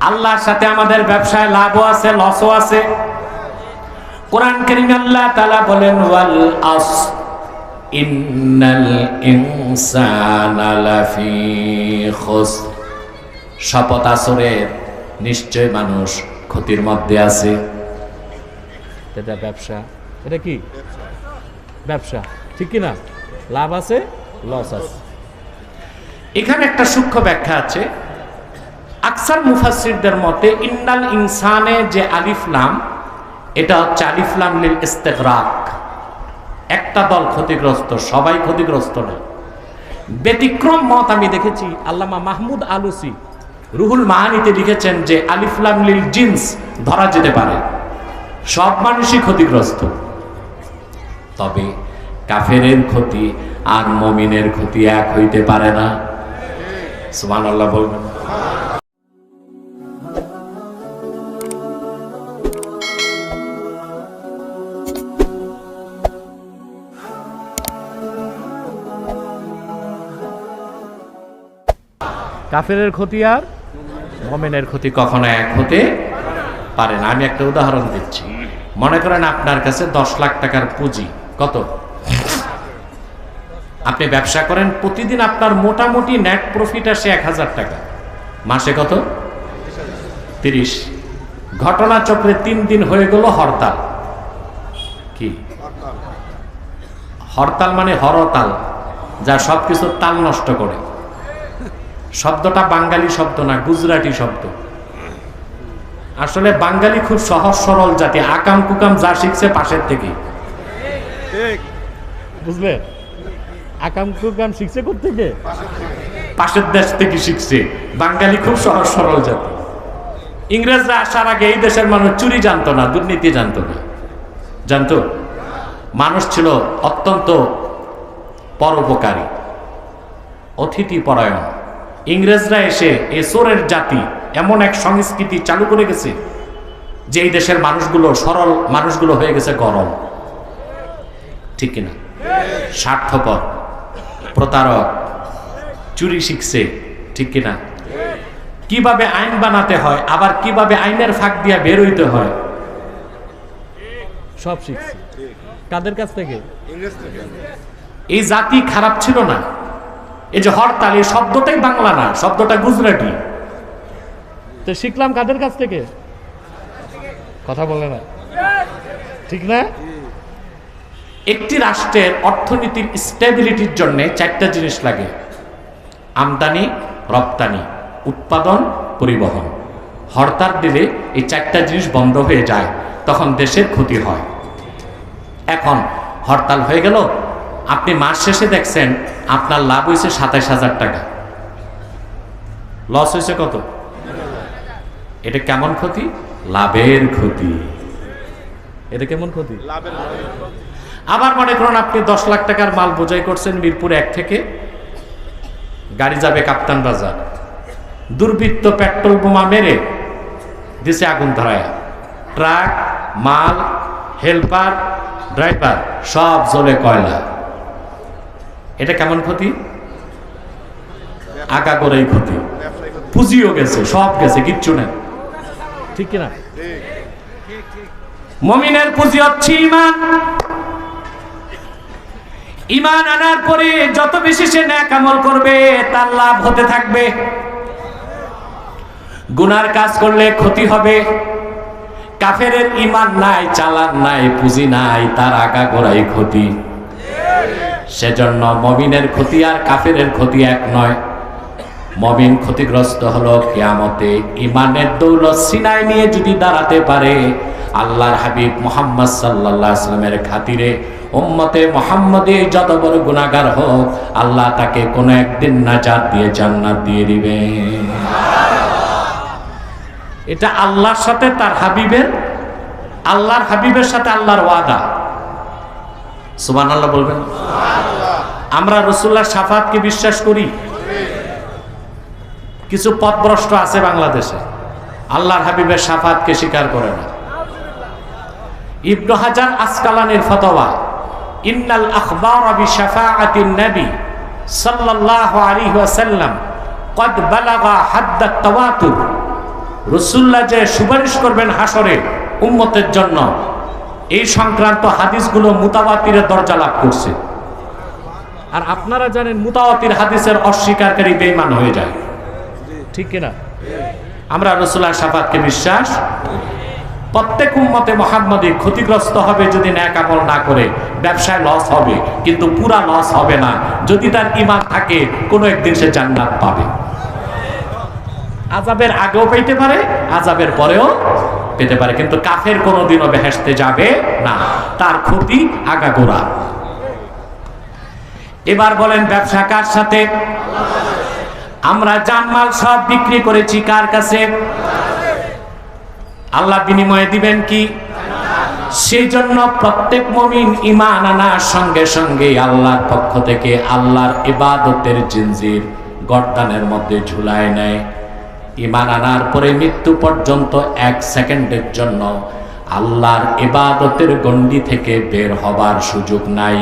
আল্লাহর সাথে আমাদের ব্যবসায় লাভও আছে লসও আছে। কোরআন করিম আল্লাহ তাআলা বলেন ওয়াল আস ইন্নাল ইনসানা লাফি খুসর শপথ আসরের নিশ্চয় মানুষ ক্ষতির মধ্যে আছে। এটা ব্যবসা। এটা কি? ব্যবসা। ঠিক কি না? লাভ আছে লস আছে। এখানে একটা সূক্ষ্ম ব্যাখ্যা আছে। আকসার মুফাসসিরদের মতে, ইন্নাল ইনসানে যে আলিফ লাম, এটা হচ্ছে আলিফ লাম লিল ইস্তেগরাক। একটা দল ক্ষতিগ্রস্ত, সবাই ক্ষতিগ্রস্ত না। ব্যতিক্রম মত আমি দেখেছি, আল্লামা মাহমুদ আলুসি রুহুল মাহানিতে লিখেছেন যে আলিফলাম লিল জিন্স ধরা যেতে পারে। সব মানুষই ক্ষতিগ্রস্ত। তবে কাফেরের ক্ষতি আর মমিনের ক্ষতি এক হইতে পারে না। সুমান আল্লাহ বলবেন। কাফেরের ক্ষতি আর মমেনের ক্ষতি কখনো এক হতে পারে না। আমি একটা উদাহরণ দিচ্ছি। মনে করেন আপনার কাছে দশ লাখ টাকার পুঁজি। কত? আপনি ব্যবসা করেন, প্রতিদিন আপনার মোটামুটি নেট প্রফিট আসে এক হাজার টাকা। মাসে কত? তিরিশ। ঘটনা চক্রে তিন দিন হয়ে গেল হরতাল। কি? হরতাল মানে হরতাল, যা সবকিছু তাল নষ্ট করে। শব্দটা বাঙালি শব্দ না গুজরাটি শব্দ। আসলে বাঙালি খুব সহজ সরল জাতি আকাম কুকাম যা শিখছে পাশের থেকে। বুঝলে? আকাম কুকাম শিখছে থেকে পাশের দেশ থেকে শিখছে। বাঙালি খুব সহজ সরল জাতি। ইংরেজরা আসার আগে এই দেশের মানুষ চুরি জানতো না দুর্নীতি জানতো না। জানতো? মানুষ ছিল অত্যন্ত পরোপকারী। অতিথি পরায়ণ। ইংরেজরা এসে এ চোরের জাতি এমন এক সংস্কৃতি চালু করে গেছে যে এই দেশের মানুষগুলো সরল মানুষগুলো হয়ে গেছে গরম। ঠিক কিনা? স্বার্থপর প্রতারক চুরি শিখছে ঠিক কিনা? কীভাবে আইন বানাতে হয় আবার কীভাবে আইনের ফাঁক দিয়ে বের হইতে হয়? সব শিখছে। কাদের কাছ থেকে? এই জাতি খারাপ ছিল না। এই যে হরতাল এই শব্দটাই বাংলা না শব্দটা গুজরাটি। তো শিখলাম কাদের কাছ থেকে? কথা বলে না। ঠিক না? একটি রাষ্ট্রের অর্থনীতির স্টেবিলিটির জন্য চারটা জিনিস লাগে। আমদানি রপ্তানি উৎপাদন পরিবহন। হরতাল দিলে এই চারটা জিনিস বন্ধ হয়ে যায় তখন দেশের ক্ষতি হয়। এখন হরতাল হয়ে গেল আপনি মাস শেষে দেখছেন আপনার লাভ হয়েছে সাতাইশ হাজার টাকা। লস হয়েছে কত? এটা কেমন ক্ষতি? লাভের ক্ষতি। এটা কেমন ক্ষতি। আবার মনে করুন আপনি দশ লাখ টাকার মাল বোঝাই করছেন মিরপুর এক থেকে। গাড়ি যাবে কাপ্তান বাজার। দুর্বৃত্ত পেট্রোল বোমা মেরে দিছে আগুন ধরায়। ট্রাক মাল হেল্পার ড্রাইভার সব জ্বলে কয়লা। এটা কেমন ক্ষতি? আঁকা করেই ক্ষতি। পুঁজিও গেছে, সব গেছে, কিচ্ছু নেই। ঠিক কিনা? মমিনের পুঁজি হচ্ছে ইমান। ইমান আনার পরে যত বেশি সে ন্যাক আমল করবে, তার লাভ হতে থাকবে। গুনার কাজ করলে ক্ষতি হবে। কাফের ইমান নাই, চালান নাই, পুঁজি নাই, তার আগা গোড়াই ক্ষতি। সেজন্য মমিনের ক্ষতি আর কাফেরের ক্ষতি এক নয়। মমিন ক্ষতিগ্রস্ত হলো কেয়ামতে। ইমানের দৌলত সিনাই নিয়ে যদি দাঁড়াতে পারে, আল্লাহর হাবিব মোহাম্মদ সাল্লাহ আসলামের খাতিরে উম্মতে মোহাম্মদে যত বড় গুণাগার হোক, আল্লাহ তাকে কোনো একদিন নাজাত দিয়ে জান্নাত দিয়ে দিবে। এটা আল্লাহর সাথে তার হাবিবের, আল্লাহর হাবিবের সাথে আল্লাহর ওয়াদা। সুবান আল্লাহ বলবেন? আমরা রসুল্লাহ সাফাতকে বিশ্বাস করি। কিছু পথভ্রষ্ট আছে বাংলাদেশে। আল্লাহর হাবিবের সাফাতকে স্বীকার করে না। ইবনু হাজার আসকালানের ফতোয়া, ইন্নাল আখবার আবি শাফাআতিন নবী সাল্লাল্লাহু আলাইহি ওয়াসাল্লাম কদ বালাগা হাদ্দা তাওয়াতুর রাসূলুল্লাহ যে সুপারিশ করবেন হাসরে উম্মতের জন্য এই সংক্রান্ত হাদিসগুলো মুতাবাতিরের দরজা লাভ করছে। আর আপনারা জানেন মুতাওয়াতির হাদিসের অস্বীকারী বেইমান হয়ে যায়। ঠিক কিনা? আমরা রসুল্লাহ সাফাতকে বিশ্বাস, প্রত্যেক উম্মতে মোহাম্মদী ক্ষতিগ্রস্ত হবে যদি ন্যাক আমল না করে, ব্যবসায় লস হবে, কিন্তু পুরা লস হবে না। যদি তার ইমান থাকে, কোনো একদিন সে জান্নাত পাবে। আজাবের আগেও পেতে পারে আজাবের পরেও পেতে পারে, কিন্তু কাফের কোনোদিনও বেহেসতে যাবে না। তার ক্ষতি আগাগোড়া। এবার বলেন, ব্যবসা কার সাথে? আমরা জানমাল সব বিক্রি করেছি, কার কাছে? আল্লাহ বিনিময়ে দিবেন কি? সেই জন্য প্রত্যেক মমিন ইমান আনার সঙ্গে সঙ্গে আল্লাহর পক্ষ থেকে আল্লাহর ইবাদতের জিনজির গর্দানের মধ্যে ঝুলায় নেয়। ইমান আনার পরে মৃত্যু পর্যন্ত এক সেকেন্ডের জন্য আল্লাহর এবাদতের গণ্ডি থেকে বের হবার সুযোগ নাই।